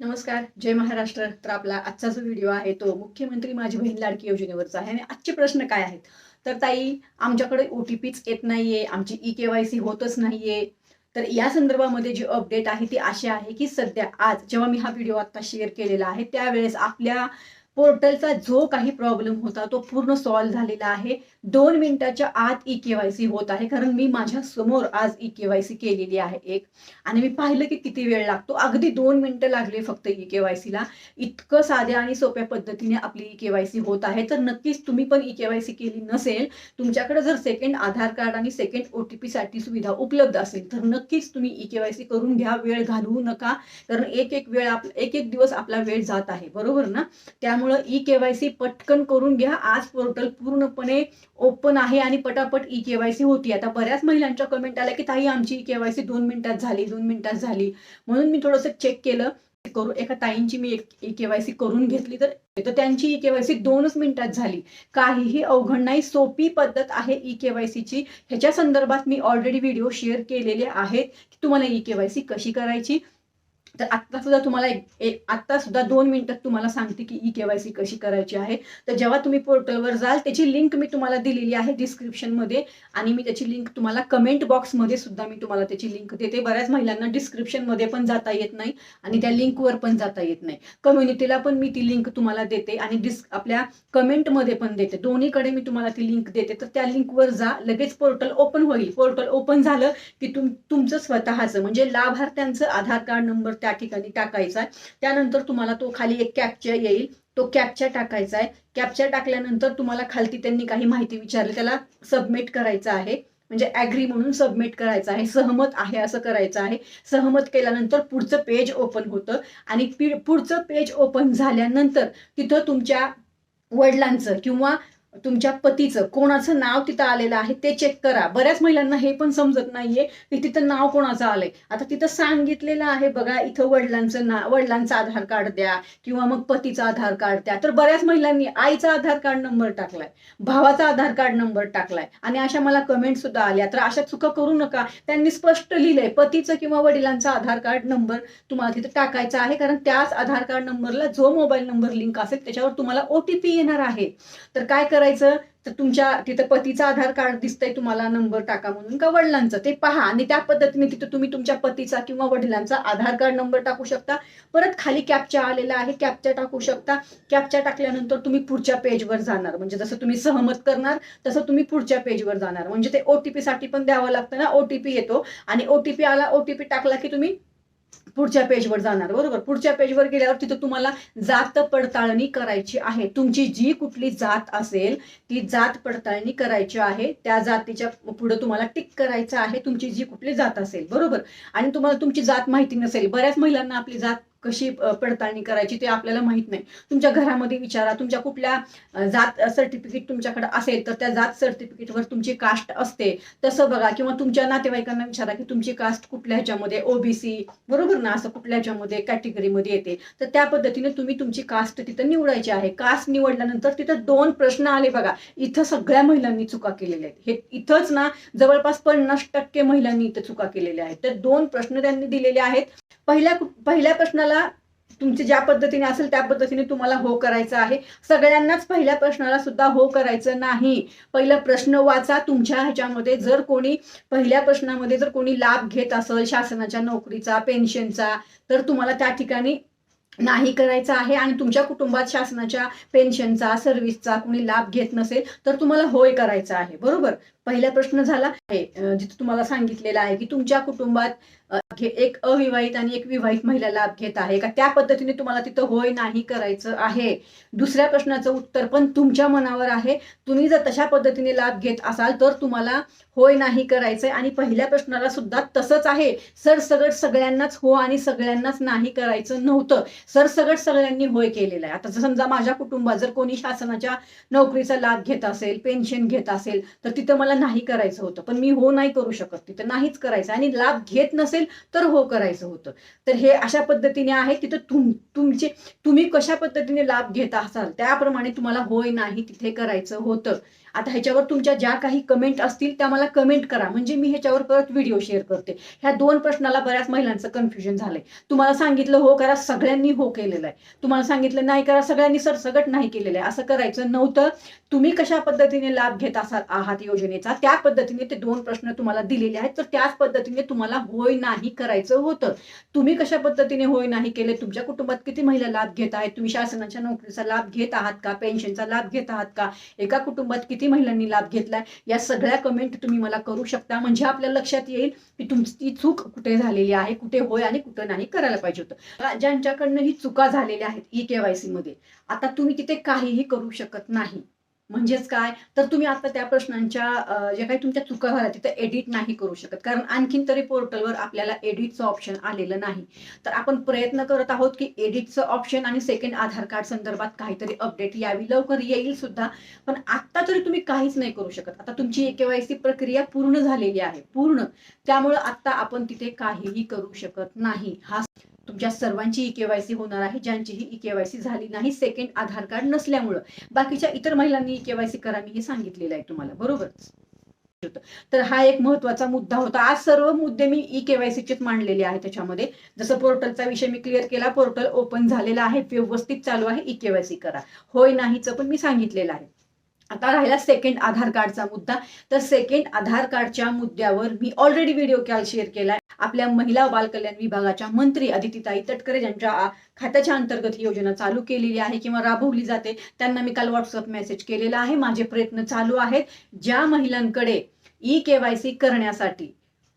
नमस्कार जय महाराष्ट्र. तर आपला आजचा जो व्हिडिओ आहे तो मुख्यमंत्री माझी बहीण लाडकी योजनेवरचा आहे. आणि आजचे प्रश्न काय आहेत? तर ताई आमच्याकडे ओ टी पीच येत नाहीये आमची ई के वाय सी होतच नाहीये. तर या संदर्भामध्ये जी अपडेट आहे ती अशी आहे की सध्या आज जेव्हा मी हा व्हिडिओ आता शेअर केलेला आहे त्यावेळेस आपल्या पोर्टलचा जो काही प्रॉब्लेम होता तो पूर्ण सॉल्व्ह झालेला आहे. दोन मिनिटाच्या आत ई के वाय सी होत आहे. कारण मी माझ्यासमोर आज ई के वाय सी केलेली आहे एक. आणि मी पाहिलं की किती वेळ लागतो. अगदी दोन मिनिटं लागले फक्त ई के वाय सीला इतकं साध्या आणि सोप्या पद्धतीने आपली ई के वाय सी होत आहे. तर नक्कीच तुम्ही पण ई के वाय सी केली नसेल तुमच्याकडे जर सेकंड आधार कार्ड आणि सेकंड ओ टी पी साठी सुविधा उपलब्ध असेल तर नक्कीच तुम्ही ई के वाय सी करून घ्या. वेळ घालवू नका. कारण एक एक वेळ आप एक एक दिवस आपला वेळ जात आहे. बरोबर ना? त्यामुळं ई के वाय सी पटकन करून घ्या. आज पोर्टल पूर्णपणे ओपन आहे आणि पटापट ई के वाय सी होती. आता बऱ्याच महिलांच्या कमेंट आल्या की ताई आमची ई के वाय सी दोन मिनिटात झाली दोन मिनिटात झाली. म्हणून मी थोडंसं चेक केलं. करू एका ताईंची मी एक ई के वाय सी करून घेतली तर तर त्यांची ई के वाय सी दोनच मिनिटात झाली. काहीही अवघड नाही. सोपी पद्धत आहे ई के वाय ह्याच्या संदर्भात मी ऑलरेडी व्हिडिओ शेअर केलेले आहेत की तुम्हाला ई के वाय सी कशी करायची? तर आत्ता सुद्धा तुम्हाला एक आत्ता सुद्धा दोन मिनिटात तुम्हाला सांगते की ई केवायसी कशी करायची आहे. तर जेव्हा तुम्ही पोर्टलवर जाल त्याची लिंक मी तुम्हाला दिलेली आहे डिस्क्रिप्शनमध्ये आणि मी त्याची लिंक तुम्हाला कमेंट बॉक्समध्ये सुद्धा मी तुम्हाला त्याची लिंक देते. बऱ्याच महिलांना डिस्क्रिप्शनमध्ये पण जाता येत नाही आणि त्या लिंकवर पण जाता येत नाही. कम्युनिटीला पण मी ती लिंक तुम्हाला देते आणि डिस् आपल्या कमेंटमध्ये पण देते. दोन्हीकडे मी तुम्हाला ती लिंक देते. तर त्या लिंकवर जा लगेच पोर्टल ओपन होईल. पोर्टल ओपन झालं की तुम तुमचं स्वतःचं म्हणजे लाभार्थ्यांचं आधार कार्ड नंबर त्या ठिकाणी टाकायचा आहे. त्यानंतर तुम्हाला तो खाली एक कॅपच्या येईल. तो कॅपच्या टाकायचा आहे. कॅपच्या टाकल्यानंतर तुम्हाला खालती त्यांनी काही माहिती विचारली. त्याला सबमिट करायचं आहे. म्हणजे ॲग्री म्हणून सबमिट करायचं आहे. सहमत आहे असं करायचं आहे. सहमत केल्यानंतर पुढचं पेज ओपन होतं. आणि पुढचं पेज ओपन झाल्यानंतर तिथं तुमच्या वडिलांचं किंवा तुमच्या पतीचं कोणाचं नाव तिथं आलेलं आहे ते चेक करा. बऱ्याच महिलांना हे पण समजत नाहीये की तिथं नाव कोणाचं आलंय. आता तिथं सांगितलेलं आहे बघा इथं वडिलांचं ना वडिलांचं आधार कार्ड द्या किंवा मग पतीचं आधार कार्ड द्या. तर बऱ्याच महिलांनी आईचा आधार कार्ड नंबर टाकलाय भावाचा आधार कार्ड नंबर टाकलाय आणि अशा मला कमेंट सुद्धा आल्या. तर अशा चुका करू नका. त्यांनी स्पष्ट लिहिलंय पतीचं किंवा वडिलांचा आधार कार्ड नंबर तुम्हाला तिथं टाकायचा आहे. कारण त्याच आधार कार्ड नंबरला जो मोबाईल नंबर लिंक असेल त्याच्यावर तुम्हाला ओटीपी येणार आहे. तर काय करायचं तर तुमच्या तिथं पतीचा आधार कार्ड दिसतंय तुम्हाला नंबर टाका म्हणून का वडिलांचं? ते पहा. आणि त्या पद्धतीने तिथं तुम्ही तुमच्या पतीचा किंवा वडिलांचा आधार कार्ड नंबर टाकू शकता. परत खाली कॅपचा आलेला आहे कॅपचा टाकू शकता. कॅपचा टाकल्यानंतर तुम्ही पुढच्या पेजवर जाणार. म्हणजे जसं तुम्ही सहमत करणार तसं तुम्ही पुढच्या पेजवर जाणार. म्हणजे ते ओटीपी साठी पण द्यावं लागतं ना? ओटीपी येतो. आणि ओटीपी आला ओटीपी टाकला की तुम्ही पुढच्या पेजवर जाणार बरोबर? पुढच्या पेजवर गेल्यावर तिथं तुम्हाला जात पडताळणी करायची आहे. तुमची जी कुठली जात असेल ती जात पडताळणी करायची आहे. त्या जातीच्या पुढे तुम्हाला टिक करायचं आहे तुमची जी कुठली जात असेल बरोबर? आणि तुम्हाला तुमची जात माहिती नसेल. बऱ्याच महिलांना आपली जात कशी पडताळणी करायची ते आपल्याला माहीत नाही. तुमच्या घरामध्ये विचारा तुमच्या कुठल्या जात सर्टिफिकेट तुमच्याकडे असेल तर त्या जात सर्टिफिकेटवर तुमची कास्ट असते. तसं बघा किंवा तुमच्या नातेवाईकांना विचारा की तुमची कास्ट कुठल्या ह्याच्यामध्ये ओबीसी बरोबर ना? असं कुठल्या ह्याच्यामध्ये कॅटेगरीमध्ये येते. तर त्या पद्धतीने तुम्ही तुमची कास्ट तिथं निवडायची आहे. कास्ट निवडल्यानंतर तिथं दोन प्रश्न आले बघा. इथं सगळ्या महिलांनी चुका केलेल्या आहेत. हे इथंच ना जवळपास पन्नास टक्के महिलांनी इथं चुका केलेल्या आहेत. तर दोन प्रश्न त्यांनी दिलेले आहेत. पहिल्या पहिल्या प्रश्नाला तुमची ज्या पद्धतीने असेल त्या पद्धतीने तुम्हाला हो करायचं आहे. सगळ्यांनाच पहिल्या प्रश्नाला सुद्धा हो करायचं नाही. पहिला प्रश्न वाचा तुमच्या ह्याच्यामध्ये. जर कोणी पहिल्या प्रश्नामध्ये जर कोणी लाभ घेत असेल शासनाच्या नोकरीचा पेन्शनचा तर तुम्हाला त्या ठिकाणी नाही करायचं आहे आणि तुमच्या कुटुंबात शासनाच्या पेन्शनचा सर्व्हिसचा कुणी लाभ घेत नसेल तर तुम्हाला होय करायचा आहे. बरोबर? पहिला प्रश्न झाला आहे जिथे जिथं तुम्हाला सांगितलेलं आहे की तुमच्या कुटुंबात एक अविवाहित आणि एक विवाहित महिला लाभ घेत आहे. का त्या पद्धतीने तुम्हाला तिथं होय नाही करायचं आहे? दुसऱ्या प्रश्नाचं उत्तर पण तुमच्या मनावर आहे. तुम्ही जर तशा पद्धतीने लाभ घेत असाल तर तुम्हाला होय नाही करायचंय. आणि पहिल्या प्रश्नाला सुद्धा तसंच आहे. सरसगट सगळ्यांनाच हो आणि सगळ्यांनाच नाही करायचं नव्हतं. सरसगट सगळ्यांनी होय केलेलं आहे. आता जर समजा माझ्या कुटुंबात जर कोणी शासनाच्या नोकरीचा लाभ घेत असेल पेन्शन घेत असेल तर तिथं मला नाही करायचं होतं. पण मी हो नाही करू शकत. तिथं नाहीच करायचं. आणि लाभ घेत नसेल तर हो करायचं होतं. तर हे अशा पद्धतीने आहे. तिथं तुम तुमचे तुम्ही कशा पद्धतीने लाभ घेत असाल? त्याप्रमाणे तुम्हाला होय नाही तिथे करायचं होतं. आता ह्याच्यावर तुमच्या ज्या काही कमेंट असतील त्या मला कमेंट करा. म्हणजे मी ह्याच्यावर परत व्हिडिओ शेअर करते. ह्या दोन प्रश्नाला बऱ्याच महिलांचं कन्फ्युजन झालंय. तुम्हाला सांगितलं हो करा सगळ्यांनी हो केलेलं आहे. तुम्हाला सांगितलं नाही करा सगळ्यांनी सरसगट नाही केलेलं आहे. असं करायचं नव्हतं. तुम्ही कशा पद्धतीने लाभ घेत असाल आहात योजनेचा त्या पद्धतीने ते दोन प्रश्न तुम्हाला दिलेले आहेत. तर त्याच पद्धतीने तुम्हाला होय नाही करायचं होतं. तुम्ही कशा पद्धतीने होय नाही केले? तुमच्या कुटुंबात किती महिला लाभ घेत आहेत? तुम्ही शासनाच्या नोकरीचा लाभ घेत आहात का? पेन्शनचा लाभ घेत आहात का? एका कुटुंबात किती महिलांनी लाभ घेतलाय. या सगळ्या कमेंट तुम्ही मला करू शकता. म्हणजे आपल्या लक्षात येईल की तुमची चूक कुठे झालेली आहे कुठे होय आणि कुठे नाही करायला पाहिजे होतं. ज्यांच्याकडनं ही चुका झालेल्या आहेत ई केवायसी मध्ये आता तुम्ही तिथे काहीही करू शकत नाही. म्हणजेच काय? तर तुम्ही आता त्या प्रश्नांच्या ज्या काही तुमच्या चुका झाल्या तिथे एडिट नाही करू शकत. कारण आणखीन तरी पोर्टलवर आपल्याला एडिटचं ऑप्शन आलेलं नाही. तर आपण प्रयत्न करत आहोत की एडिटचं ऑप्शन आणि सेकंड आधार कार्ड संदर्भात काहीतरी अपडेट यावी. लवकर येईल सुद्धा. पण आता तरी तुम्ही काहीच नाही करू शकत. आता तुमची केवायसी प्रक्रिया पूर्ण झालेली आहे. पूर्ण. त्यामुळं आता आपण तिथे काहीही करू शकत नाही. हा तुमच्या सर्वांची ई केवायसी होणार आहे ज्यांचीही ई केवायसी झाली नाही सेकंड आधार कार्ड नसल्यामुळं. बाकीच्या इतर महिलांनी ई केवायसी करा हे सांगितलेलं आहे तुम्हाला. बरोबर तर हा एक महत्त्वाचा मुद्दा होता. आज सर्व मुद्दे मी ई केवायसीचेच मांडलेले आहे त्याच्यामध्ये. जसं पोर्टलचा विषय मी क्लिअर केला पोर्टल ओपन झालेला आहे व्यवस्थित चालू आहे ई केवायसी करा. होय नाहीचं पण मी सांगितलेलं आहे. आता राहिला सेकंड आधार कार्डचा मुद्दा. तर सेकंड आधार कार्डच्या मुद्द्यावर मी ऑलरेडी व्हिडिओ काल शेअर केलाय. आपल्या महिला बालकल्याण विभागाच्या मंत्री अदितीताई तटकरे ज्यांच्या खात्याच्या अंतर्गत ही योजना चालू केलेली आहे किंवा राबवली जाते. त्यांना मी काल व्हॉट्सअप मेसेज केलेला आहे. माझे प्रयत्न चालू आहेत. ज्या महिलांकडे ई केवायसी करण्यासाठी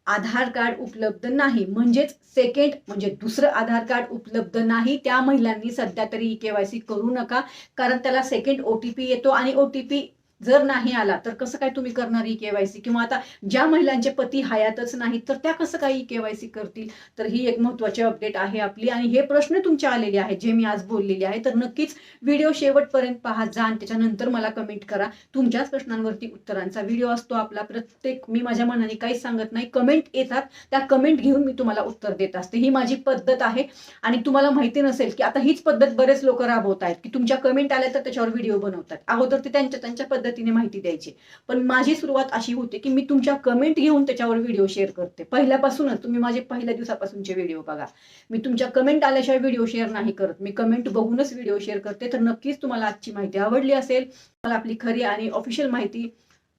आधार कार्ड उपलब्ध नाही. म्हणजेच सेकंड म्हणजे दुसरं आधार कार्ड उपलब्ध नाही. त्या महिलांनी सध्या तरी ई केवायसी करू नका. कारण त्याला सेकंड ओटीपी येतो आणि ओटीपी जर नाही आला तर कसं काय तुम्ही करणार ई केवायसी किंवा आता ज्या महिलांचे पती हयातच नाहीत तर त्या कसं काय ई केवायसी करतील? तर ही एक महत्वाची अपडेट आहे आपली. आणि हे प्रश्न तुमचे आलेले आहेत जे मी आज बोललेले आहे. तर नक्कीच व्हिडिओ शेवटपर्यंत पहा. जा आणि त्याच्यानंतर मला कमेंट करा. तुमच्याच प्रश्नांवरती उत्तरांचा व्हिडिओ असतो आपला. प्रत्येक मी माझ्या मनाने काहीच सांगत नाही. कमेंट येतात. त्या कमेंट घेऊन मी तुम्हाला उत्तर देत असते. ही माझी पद्धत आहे. आणि तुम्हाला माहिती नसेल की आता हीच पद्धत बरेच लोक राबवत आहेत की तुमच्या कमेंट आल्या तर त्याच्यावर व्हिडिओ बनवतात. अगोदर ते त्यांच्या त्यांच्या पद्धतीने माहिती द्यायची. पण माझी सुरुवात अशी होती की मी तुमच्या कमेंट घेऊन त्याच्यावर व्हिडिओ शेअर करते. पहिल्यापासूनच तुम्ही माझे पहिल्या दिवसापासूनचे व्हिडिओ बघा. मी तुमच्या कमेंट आल्याशिवाय व्हिडिओ शेअर नाही करत. मी कमेंट बघूनच व्हिडिओ शेअर करते. तर नक्कीच तुम्हाला आजची माहिती आवडली असेल मला आपली खरी आणि ऑफिशियल माहिती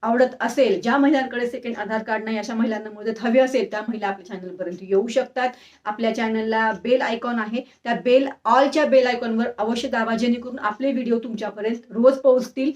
आवडत असेल ज्या महिलांकडे सेकंड आधार कार्ड नाही अशा महिलांना मदत हवी असेल त्या महिला आपल्या चॅनलपर्यंत येऊ शकतात. आपल्या चॅनलला बेल आयकॉन आहे. त्या बेल ऑलच्या बेल आयकॉनवर अवश्य दाबा जेणेकरून आपले व्हिडिओ तुमच्यापर्यंत रोज पोहोचतील.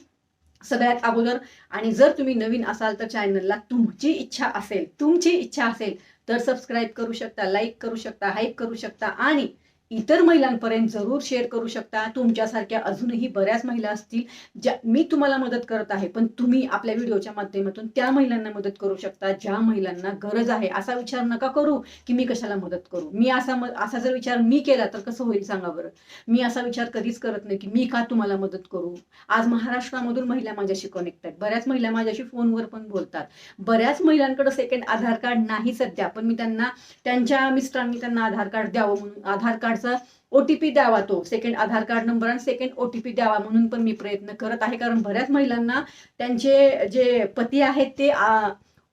सगळ्यात अगोदर. आणि जर तुम्ही नवीन असाल तर चॅनलला तुमची इच्छा असेल तुमची इच्छा असेल तर सबस्क्राईब करू शकता लाईक करू शकता हाईक करू शकता आणि इतर महिलांपर्यंत जरूर शेअर करू शकता. तुमच्यासारख्या अजूनही बऱ्याच महिला असतील ज्या मी तुम्हाला मदत करत आहे पण तुम्ही आपल्या व्हिडिओच्या माध्यमातून त्या महिलांना मदत करू शकता ज्या महिलांना गरज आहे. असा विचार नका करू की मी कशाला मदत करू. मी असा असा जर विचार मी केला तर कसं होईल सांगा बरं? मी असा विचार कधीच करत नाही की मी का तुम्हाला मदत करू? आज महाराष्ट्रामधून महिला माझ्याशी कनेक्ट आहेत. बऱ्याच महिला माझ्याशी फोनवर पण बोलतात. बऱ्याच महिलांकडे सेकंड आधार कार्ड नाही सध्या पण मी त्यांना त्यांच्या मिस्टरांनी त्यांना आधार कार्ड द्यावं म्हणून आधार त्याचा ओटीपी द्यावा तो. सेकंड आधार कार्ड नंबर आणि सेकंड ओटीपी द्यावा म्हणून पण मी प्रयत्न करत आहे. कारण बऱ्याच महिलांना त्यांचे जे पती आहेत ते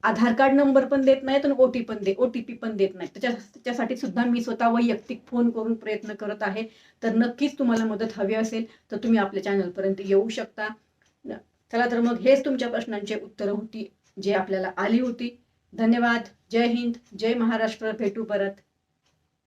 आधार कार्ड नंबर पण देत नाहीत आणि ओटी पण दे ओटीपी पण देत नाहीत. त्याच्या त्याच्यासाठी सुद्धा मी स्वतः वैयक्तिक फोन करून प्रयत्न करत आहे. तर नक्कीच तुम्हाला मदत हवी असेल तर तुम्ही आपल्या चॅनलपर्यंत येऊ शकता. चला तर मग हेच तुमच्या प्रश्नांचे उत्तरं होती जे आपल्याला आली होती. धन्यवाद. जय हिंद. जय महाराष्ट्र. भेटू परत.